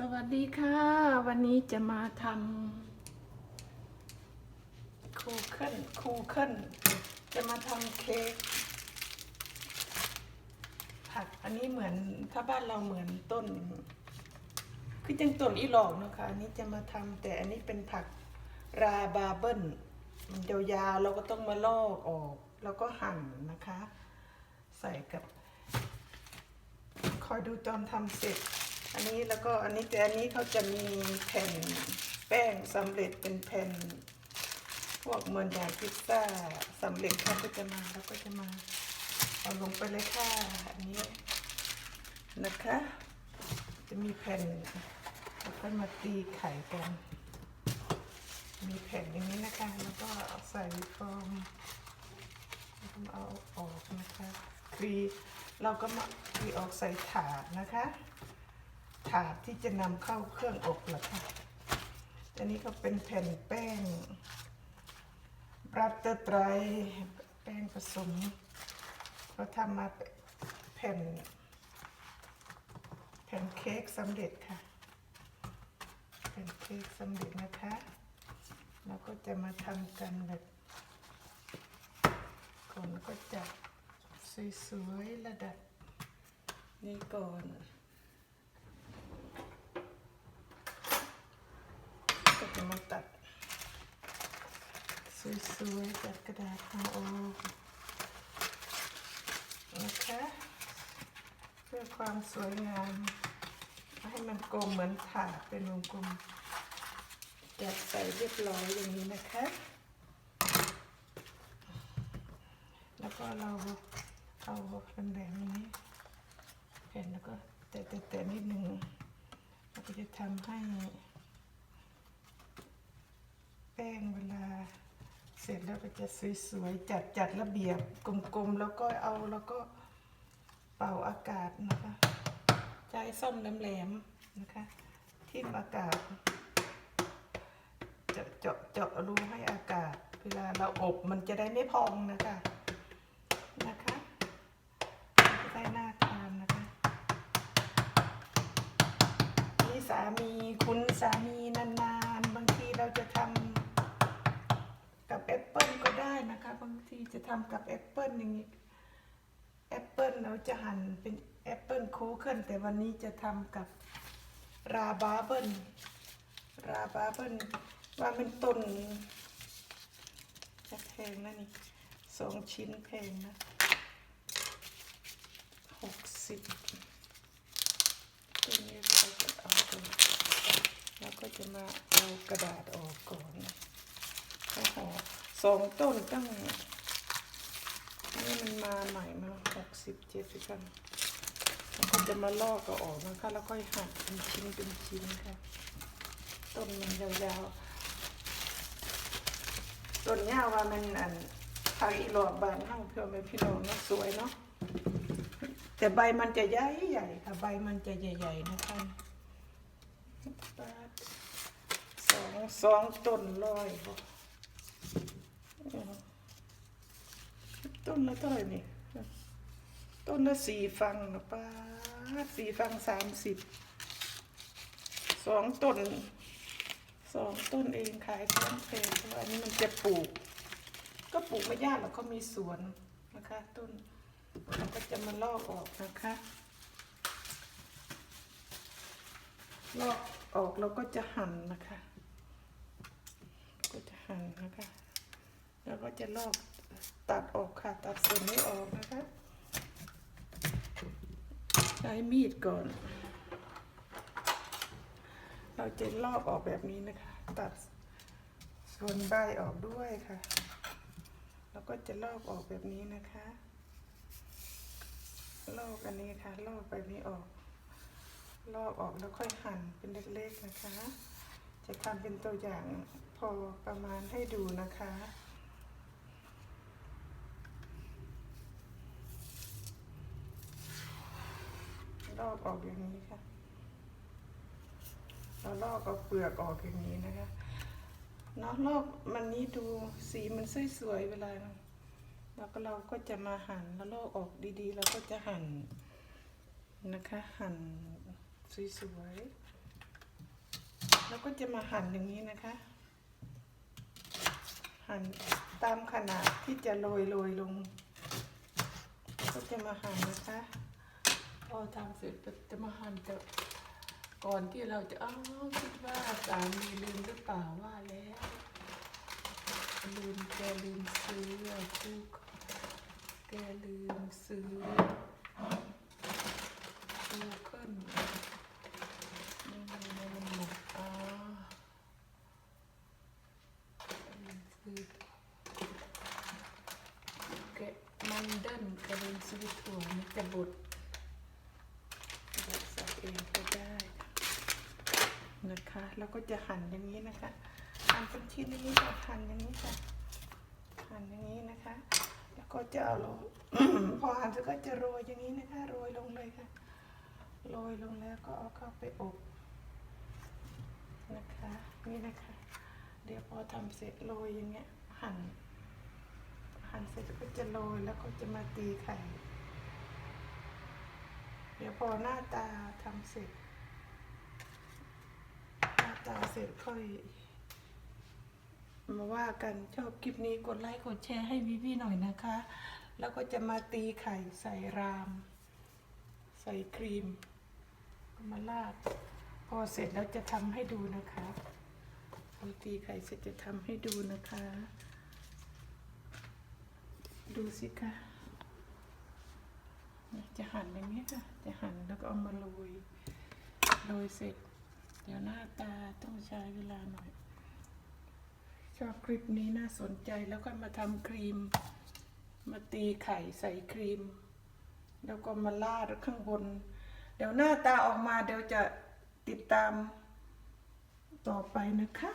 สวัสดีค่ะ วันนี้จะมาทำคูเคิลคูเคิลจะมาทำเค้กผักอันนี้เหมือนถ้าบ้านเราเหมือนต้น คือจังต้นอีหลอกนะคะอันนี้จะมาทำแต่อันนี้เป็นผักราบาเบิลมันยาวๆเราก็ต้องมาลอกออก แล้วก็หั่นนะคะ ใส่กับ คอยดูตอนทำเสร็จ อันนี้แล้วก็อันนี้แต่อันนี้เขาจะมีแผ่นแป้งสำเร็จเป็นแผ่น พวกเหมือนอย่างพิซซ่าสำเร็จเขาก็จะมาแล้วก็จะมา เอาลงไปเลยค่ะอันนี้นะคะ จะมีแผ่นแล้วก็มาตีไข่กันมีแผ่นอย่างนี้นะคะแล้วก็ใส่ฟองแล้วก็เอาออกนะคะ คลีเราก็มาคลีออกใส่ถาดนะคะ ถาดที่จะนำเข้าเครื่องอบเหรอคะอันนี้ก็เป็นแผ่นแป้งรัตเตอร์ไตรแป้งผสมเราทำมาแผ่น แผ่นเค้กสำเร็จค่ะ แผ่นเค้กสำเร็จนะคะ แล้วก็จะมาทำกันแบบก่อนก็จะสวยๆระดับ นี้ก่อน ก็จะมาตัดสวยๆจากกระดาษมาออนะคะ เพื่อความสวยงามให้มันกลมเหมือนถาดเป็นวงกลมจัดใส่เรียบร้อยอย่างนี้นะคะ แล้วก็เราเอาเป็นแบบนี้แผ่นแล้วก็แตะแตะๆนิดหนึ่งเราก็จะทำให้ แป้งเวลา เสร็จแล้วก็จะสวยๆจัดจัดระเบียบกลมๆแล้วก็เอาแล้วก็เป่าอากาศนะคะใช้ส้มแหลมๆนะคะ ทิ่มอากาศจะเจาะเจาะรูให้อากาศ เวลาเราอบมันจะได้ไม่พองนะคะนะคะ ทีจะทำกับแอปเปิลอย่างนี้แอปเปิลเราจะหั่นเป็นแอปเปิลโคเคิลแต่วันนี้จะทำกับราบาเบิลราบาเบิลว่าเป็นต้นจะแพงนะนี่สองชิ้นแพงนะหกสิบตัวนี้เราจะเอาตัวแล้วก็จะมาเอากระดาษออกก่อนโอ้โหสองต้นตั้ง นี่มันมาใหม่มาหกสิบเจ็ดสิบกันแล้วก็จะมาลอกก็ออกนะคะแล้วก็หั่นเป็นชิ้นเป็นชิ้นค่ะต้นมันยาวๆต้นยาวว่ามันอันไทยหลอดบานเท่าเพื่อไม่พี่น้องเนาะสวยเนาะแต่ใบมันจะใหญ่ใหญ่ค่ะ ใบมันจะใหญ่ๆนะคะสองสองต้นร้อยบ่ ต้นละเท่าไหร่นี่ต้นละสี่ฟังนะป้าสี่ฟังสามสิบสองต้นสองต้นเองขายแพงเพงเพราะว่าอันนี้มันจะปลูก ก็ปลูกไม่ยากหรอกเขามีสวนนะคะ ต้นเราก็จะมาลอกออกนะคะ ลอกออกเราก็จะหั่นนะคะ ก็จะหั่นนะคะ แล้วก็จะลอก ตัดออกค่ะ ตัดส่วนนี้ออกนะคะ ใช้มีดก่อน เราจะลอกออกแบบนี้นะคะ ตัดส่วนใบออกด้วยค่ะ แล้วก็จะลอกออกแบบนี้นะคะ ลอกอันนี้ค่ะ ลอกแบบนี้ออก ลอกออกแล้วค่อยหั่นเป็นเล็กๆนะคะ จะทำเป็นตัวอย่างพอประมาณให้ดูนะคะ ลอกออกอย่างนี้ค่ะ เราลอกเอาเปลือกออกอย่างนี้นะคะเนาะลอกมันนี้ดูสีมันสวยๆเวลาแล้วก็เราก็จะมาหั่นแล้วลอกออกดีๆเราก็จะหั่นนะคะ หั่นสวยๆแล้วก็จะมาหั่นอย่างนี้นะคะ หั่นตามขนาดที่จะโรยโรยลง ก็จะมาหั่นนะคะ อทำเสร็จจะมาหั่นแต่ก่อนที่เราจะอ้าวคิดว่าสามีลืมหรือเปล่าว่าแล้วลืมแกลืมซื้อซื้อแกลืมซื้อดูขึ้นนี่มันมันหมดอ่าลืมซื้อแกะมันเดินแกลืมซื้อถั่วมันจะบด เองก็ได้นะคะแล้วก็จะหั่นอย่างนี้นะคะหั่นเป็นชิ้นนี้ค่ะหั่นอย่างนี้ค่ะหั่นอย่างนี้นะคะ แล้วก็จะเอาลงพอหั่นเสร็จก็จะโรยอย่างนี้นะคะโรยลงเลยค่ะโรยลงแล้วก็เอาเข้าไปอบนะคะนี่นะคะ เดี๋ยวพอทำเสร็จโรยอย่างเงี้ยหั่นหั่นเสร็จก็จะโรยแล้วก็จะมาตีไข่ ดี๋ยวพอหน้าตาทำเสร็จ หน้าตาเสร็จค่อย มาว่ากันชอบคลิปนี้กดไลค์กดแชร์ให้วิวีหน่อยนะคะ แล้วก็จะมาตีไข่ใส่ราม ใส่ครีมมาลาด พอเสร็จแล้วจะทำให้ดูนะคะพอตีไข่เสร็จจะทำให้ดูนะคะ ดูสิคะ จะหั่นอย่างนี้ค่ะ จะหั่นแล้วก็เอามาโรย โรยเสร็จ เดี๋ยวหน้าตาต้องใช้เวลาหน่อย ชอบคลิปนี้น่าสนใจแล้วก็มาทำครีม มาตีไข่ใส่ครีม แล้วก็มาลาดข้างบน เดี๋ยวหน้าตาออกมาเดี๋ยวจะติดตามต่อไปนะคะ